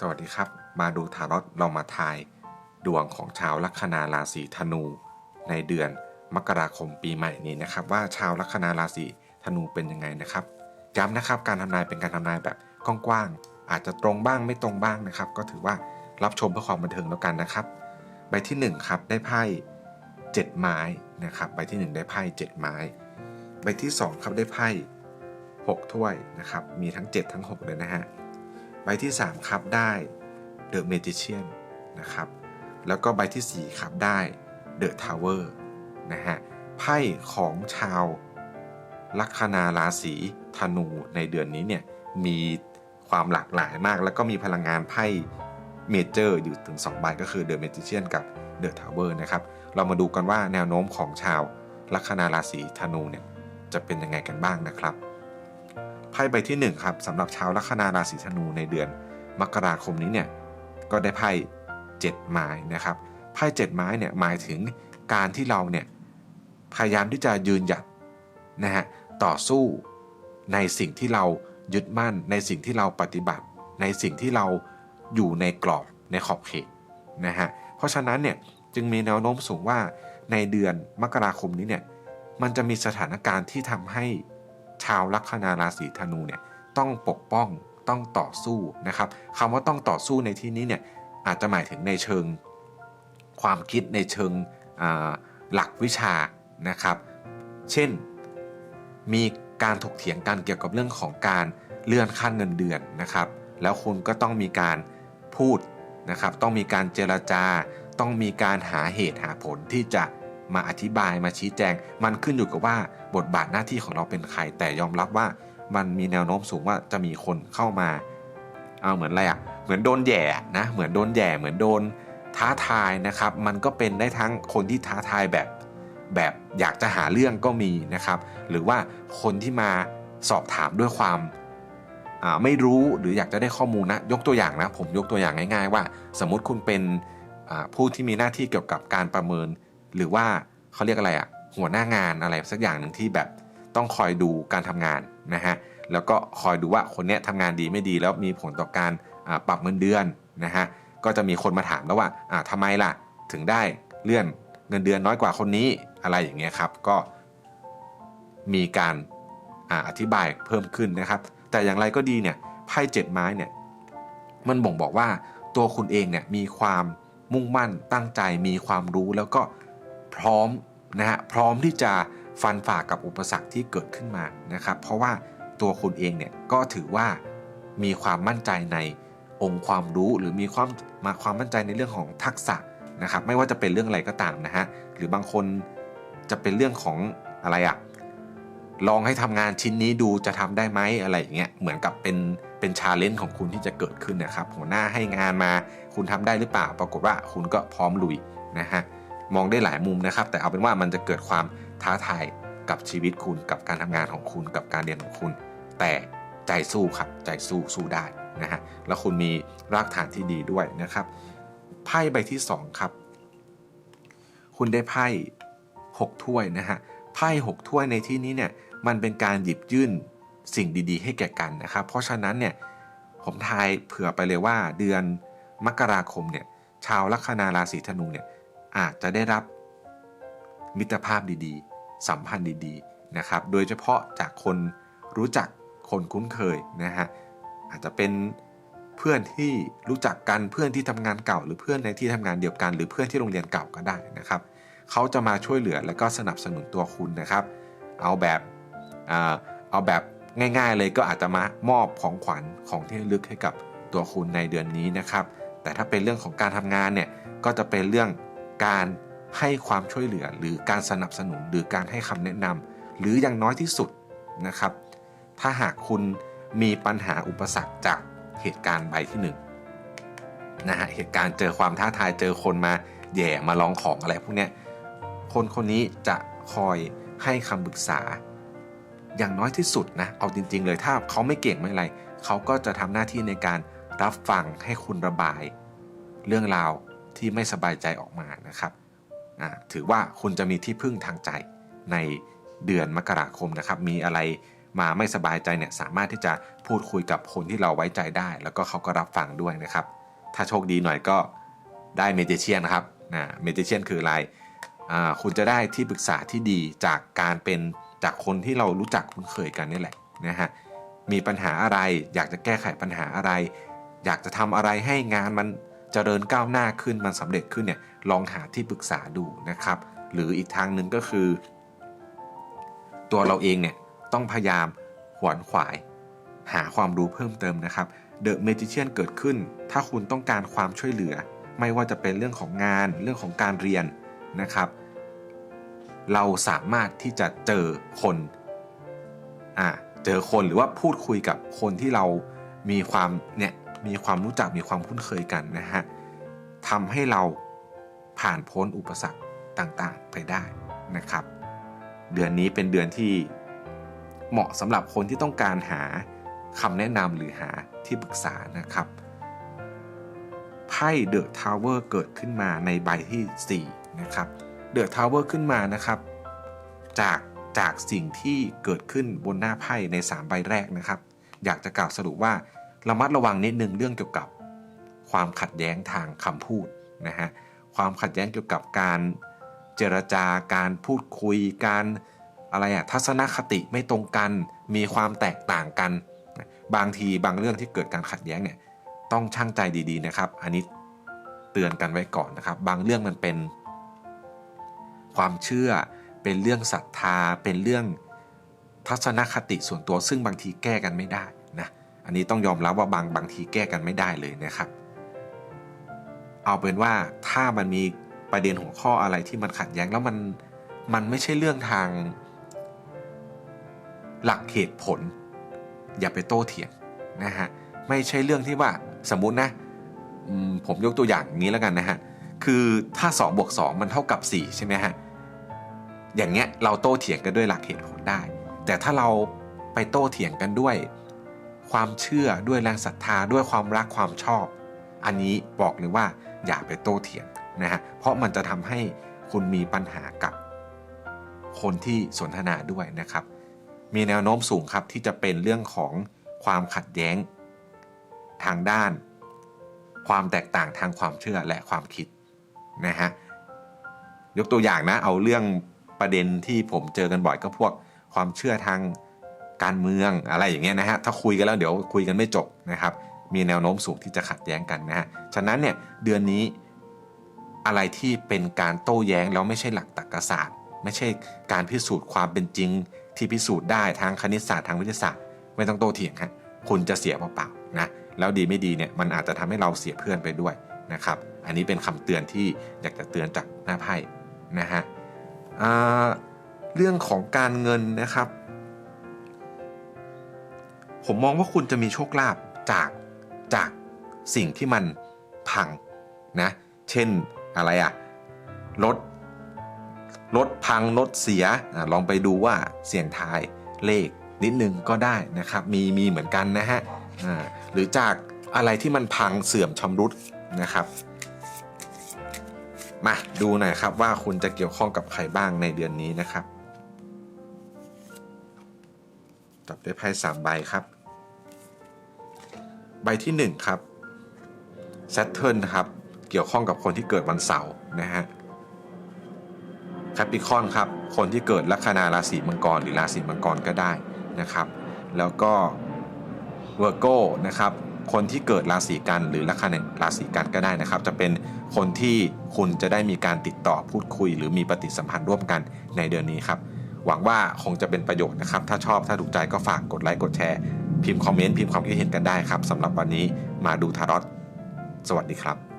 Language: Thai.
สวัสดีครับ มาดูทารอตเรามาทาย ดวงของชาวลัคนาราศีธนู ในเดือนมกราคมปีใหม่นี้นะครับ ว่าชาวลัคนาราศีธนูเป็นยังไงนะครับย้ำนะครับการทำนายเป็นการทำนายแบบกว้างๆอาจจะตรงบ้างไม่ตรงบ้างนะครับ ก็ถือว่ารับชมเพื่อความบันเทิงแล้วกันนะครับ ใบที่1ครับได้ไพ่7ไม้นะครับ ใบที่ 1 ได้ไพ่7ไม้ ใบที่ 2 ครับได้ไพ่6ถ้วยนะครับ มีทั้ง 7 ทั้ง 6 เลยนะฮะ ใบที่ 3 ครับได้ The Magician นะครับ แล้วก็ใบที่ 4 ครับได้ The Tower นะฮะ ไพ่ของชาวลัคนาราศีธนูในเดือนนี้เนี่ยมีความหลากหลายมาก แล้วก็มีพลังงานไพ่เมเจอร์อยู่ถึง 2 ใบก็คือ The Magician กับ The Tower นะครับ เรามาดูกันว่าแนวโน้มของชาวลัคนาราศีธนูเนี่ยจะเป็นยังไงกันบ้างนะครับ ไพ่ใบที่1ครับสำหรับชาวลัคนาราศีธนูในเดือนมกราคมนี้เนี่ยก็ได้ไพ่7ไม้นะครับไพ่7ไม้เนี่ยหมายถึงการที่เราเนี่ยพยายามที่จะยืนหยัดนะฮะต่อสู้ในสิ่งที่เรายึดมั่น ในสิ่งที่เราปฏิบัติ ในสิ่งที่เราอยู่ในกรอบในขอบเขตนะฮะเพราะฉะนั้นเนี่ยจึงมีแนวโน้มสูงว่าในเดือนมกราคมนี้เนี่ยมันจะมีสถานการณ์ที่ทำให้ ชาวลัคนาราศีธนูเนี่ยต้องปกป้องต้องต่อสู้นะครับคำว่าต้องต่อสู้ในที่นี้เนี่ยอาจจะหมายถึงในเชิงความคิดในเชิงหลักวิชานะครับ เช่นมีการถกเถียงกันเกี่ยวกับเรื่องของการเลื่อนขั้นเงินเดือนนะครับ แล้วคุณก็ต้องมีการพูดนะครับ ต้องมีการเจรจา ต้องมีการหาเหตุหาผลที่จะ มาอธิบายมาชี้แจง มันขึ้นอยู่กับว่าบทบาทหน้าที่ของเราเป็นใคร แต่ยอมรับว่ามันมีแนวโน้มสูงว่าจะมีคนเข้ามาเอาเหมือนอะไรอะ่ะเหมือนโดนแย่นะเหมือนโดนแย่เหมือนโดนท้าทายนะครับ มันก็เป็นได้ทั้งคนที่ท้าทายแบบแบบอยากจะหาเรื่องก็มีนะครับ หรือว่าคนที่มาสอบถามด้วยความไม่รู้หรืออยากจะได้ข้อมูลนะยกตัวอย่างนะผมยกตัวอย่างง่าย ๆ ว่า สมมุติคุณเป็นผู้ที่มีหน้าที่เกี่ยวกับการประเมิน หรือว่า เขาเรียกอะไรอะ่ะหัวหน้างานอะไรสักอย่างหนึ่งที่แบบต้องคอยดูการทำงานนะฮะแล้วก็คอยดูว่าคนเนี้ยทำงานดีไม่ดีแล้วมีผลต่อการปรับเงินเดือนนะฮะก็จะมีคนมาถามแล้วว่าทำไมล่ะถึงได้เลื่อนเงินเดือนน้อยกว่าคนนี้อะไรอย่างเงี้ยครับก็มีการอธิบายเพิ่มขึ้นนะครับ แต่อย่างไรก็ดีเนี่ยไพ่เจ็ดไม้เนี่ยมันบ่งบอกว่าตัวคุณเองเนี่ยมีความมุ่งมั่นตั้งใจมีความรู้แล้วก็ พร้อมนะฮะพร้อมที่จะฟันฝ่ากับอุปสรรคที่เกิดขึ้นมานะครับ เพราะว่าตัวคุณเองเนี่ยก็ถือว่ามีความมั่นใจในองค์ความรู้หรือมีความมาความมั่นใจในเรื่องของทักษะนะครับ ไม่ว่าจะเป็นเรื่องอะไรก็ตามนะฮะหรือบางคนจะเป็นเรื่องของอะไรอะลองให้ทำงานชิ้นนี้ดูจะทำได้ไหมอะไรอย่างเงี้ยเหมือนกับเป็นเป็นชาเลนจ์ของคุณที่จะเกิดขึ้นนะครับหัวหน้าให้งานมาคุณทำได้หรือเปล่า ปรากฏว่าคุณก็พร้อมลุยนะฮะ มองได้หลายมุมนะครับ แต่เอาเป็นว่ามันจะเกิดความท้าทายกับชีวิตคุณ กับการทำงานของคุณ กับการเรียนของคุณ แต่ใจสู้ครับ ใจสู้สู้ได้นะฮะ แล้วคุณมีรากฐานที่ดีด้วยนะครับ ไพ่ใบที่ 2 ครับ คุณได้ไพ่ 6 ถ้วยนะฮะ ไพ่ 6 ถ้วยในที่นี้เนี่ย มันเป็นการหยิบยื่นสิ่งดีๆ ให้แก่กันนะครับ เพราะฉะนั้นเนี่ย ผมทายเผื่อไปเลยว่าเดือนมกราคมเนี่ย ชาวลัคนาราศีธนูเนี่ย อาจจะได้รับมิตรภาพดีๆ สัมพันธ์ดีๆนะครับ โดยเฉพาะจากคนรู้จักคนคุ้นเคยนะฮะอาจจะเป็นเพื่อนที่รู้จักกันเพื่อนที่ทำงานเก่า หรือเพื่อนในที่ทำงานเดียวกัน หรือเพื่อนที่โรงเรียนเก่าก็ได้นะครับเขาจะมาช่วยเหลือและก็สนับสนุนตัวคุณนะครับ เอาแบบเอาแบบง่าย ๆ เลยก็อาจจะมามอบของขวัญของที่ลึกให้กับตัวคุณในเดือนนี้นะครับ แต่ถ้าเป็นเรื่องของการทำงานเนี่ยก็จะเป็นเรื่อง การให้ความช่วยเหลือหรือการสนับสนุนหรือการให้คำแนะนำหรืออย่างน้อยที่สุดนะครับ ถ้าหากคุณมีปัญหาอุปสรรคจากเหตุการณ์ใบที่1นนะฮะเหตุการณ์เจอความท้าทายเจอคนมาแย่มาลองของอะไรพวกนี้คนคนนี้จะคอยให้คำปรึกษา อย่างน้อยที่สุดนะเอาจริง ๆ เลยถ้าเขาไม่เก่งไม่อะไรเขาก็จะทำหน้าที่ในการรับฟังให้คุณระบาย เรื่องราว ที่ไม่สบายใจออกมานะครับถือว่าคุณจะมีที่พึ่งทางใจในเดือนมกราคมนะครับ มีอะไรมาไม่สบายใจเนี่ยสามารถที่จะพูดคุยกับคนที่เราไว้ใจได้ แล้วก็เขาก็รับฟังด้วยนะครับ ถ้าโชคดีหน่อยก็ได้เมจิเชียนนะครับนะเมจิเชียนคืออะไรอ่าคุณจะได้ที่ปรึกษาที่ดีจากการเป็นจากคนที่เรารู้จักคุ้นเคยกันนี่แหละนะฮะมีปัญหาอะไรอยากจะแก้ไขปัญหาอะไร อยากจะทำอะไรให้งานมัน เจริญก้าวหน้าขึ้นมันสำเร็จขึ้นเนี่ยลองหาที่ปรึกษาดูนะครับ หรืออีกทางหนึ่งก็คือ ตัวเราเองเนี่ยต้องพยายามขวนขวาย หาความรู้เพิ่มเติมนะครับ The Magician เกิดขึ้น ถ้าคุณต้องการความช่วยเหลือ ไม่ว่าจะเป็นเรื่องของงานเรื่องของการเรียนนะครับ เราสามารถที่จะเจอคนอ่าเจอคนหรือว่าพูดคุยกับคนที่เรามีความเนี่ย มีความรู้จักมีความคุ้นเคยกันนะฮะทำให้เราผ่านพ้นอุปสรรคต่างๆไปได้นะครับ เดือนนี้เป็นเดือนที่เหมาะสำหรับคนที่ต้องการหาคำแนะนำหรือหาที่ปรึกษานะครับไพ่เดอะทาวเวอร์เกิดขึ้นมาในใบที่ 4 นะครับเดอะทาวเวอร์ขึ้นมานะครับ จากจากสิ่งที่เกิดขึ้นบนหน้าไพ่ใน 3 ใบแรกนะครับ อยากจะกล่าวสรุปว่า ระมัดระวังนิดนึงเรื่องเกี่ยวกับความขัดแย้งทางคำพูดนะฮะความขัดแย้งเกี่ยวกับการเจรจาการพูดคุยการอะไรอะทัศนคติไม่ตรงกัน มีความแตกต่างกัน บางทีบางเรื่องที่เกิดการขัดแย้งเนี่ยต้องช่างใจดีๆนะครับ อันนี้เตือนกันไว้ก่อนนะครับ บางเรื่องมันเป็น ความเชื่อเป็นเรื่องศรัทธาเป็นเรื่องทัศนคติส่วนตัวซึ่งบางทีแก้กันไม่ได้ อันนี้ต้องยอมรับว่าบางบางทีแก้กันไม่ได้เลยนะครับ เอาเป็นว่าถ้ามันมีประเด็นหัวข้ออะไรที่มันขัดแย้งแล้วมันมันไม่ใช่เรื่องทาง หลักเหตุผล อย่าไปโต้เถียงนะฮะไม่ใช่เรื่องที่ว่าสมมุตินะผมยกตัวอย่างอย่างนี้แล้วกันนะฮะคือถ้า2บวก2มันเท่ากับ 4 ใช่ไหมฮะอย่างเงี้ยเราโต้เถียงกันด้วยหลักเหตุผลได้ แต่ถ้าเราไปโต้เถียงกันด้วย ความเชื่อด้วยแรงศรัทธาด้วยความรักความชอบ อันนี้บอกเลยว่าอย่าไปโต้เถียงนะฮะเพราะมันจะทำให้คุณมีปัญหากับคนที่สนทนาด้วยนะครับ มีแนวโน้มสูงครับที่จะเป็นเรื่องของความขัดแย้ง ทางด้าน ความแตกต่างทางความเชื่อและความคิดนะฮะยกตัวอย่างนะเอาเรื่องประเด็นที่ผมเจอกันบ่อยก็พวกความเชื่อทาง การเมืองอะไรอย่างเงี้ยนะฮะถ้าคุยกันแล้วเดี๋ยวคุยกันไม่จบนะครับ มีแนวโน้มสูงที่จะขัดแย้งกันนะฮะฉะนั้นเนี่ยเดือนนี้อะไรที่เป็นการโต้แย้งแล้วไม่ใช่หลักตรรกศาสตร์ ไม่ใช่การพิสูจน์ความเป็นจริง ที่พิสูจน์ได้ทางคณิตศาสตร์ทางวิทยาศาสตร์ ไม่ต้องโต้เถียงฮะคุณจะเสียเปล่าๆนะแล้วดีไม่ดีเนี่ยมันอาจจะทำให้เราเสียเพื่อนไปด้วยนะครับ อันนี้เป็นคำเตือนที่อยากจะเตือนจากหน้าไพ่นะฮะอ่าเรื่องของการเงินนะครับ ผมมองว่าคุณจะมีโชคลาภจากจากสิ่งที่มันพังนะเช่นอะไรอะรถรถพังรถเสียอลองไปดูว่าเสี่ยงทายเลขนิดนึงก็ได้นะครับ มีมีเหมือนกันนะฮะหรือจากอะไรที่มันพังเสื่อมชำรุดนะครับ มาดูหน่อยครับว่าคุณจะเกี่ยวข้องกับใครบ้างในเดือนนี้นะครับจับด้วยไพ่สามใบครับ ใบที่ 1 ครับ Saturn นครับ เกี่ยวข้องกับคนที่เกิดวันเสาร์นะฮะ Capricorn ครับ คนที่เกิดลัคนาราศีมังกรหรือราศีมังกรก็ได้นะครับ แล้วก็ Virgo นะครับ คนที่เกิดราศีกันหรือลัคนาราศีกันก็ได้นะครับ จะเป็นคนที่คุณจะได้มีการติดต่อพูดคุย หรือมีปฏิสัมพันธ์ร่วมกันในเดือนนี้ครับ หวังว่าคงจะเป็นประโยชน์นะครับ ถ้าชอบถ้าถูกใจก็ฝากกดไลค์กดแชร์ พิมพ์คอมเมนต์พิมพ์ความคิดเห็นกันได้ครับสำหรับวันนี้มาดูทารอตสวัสดีครับ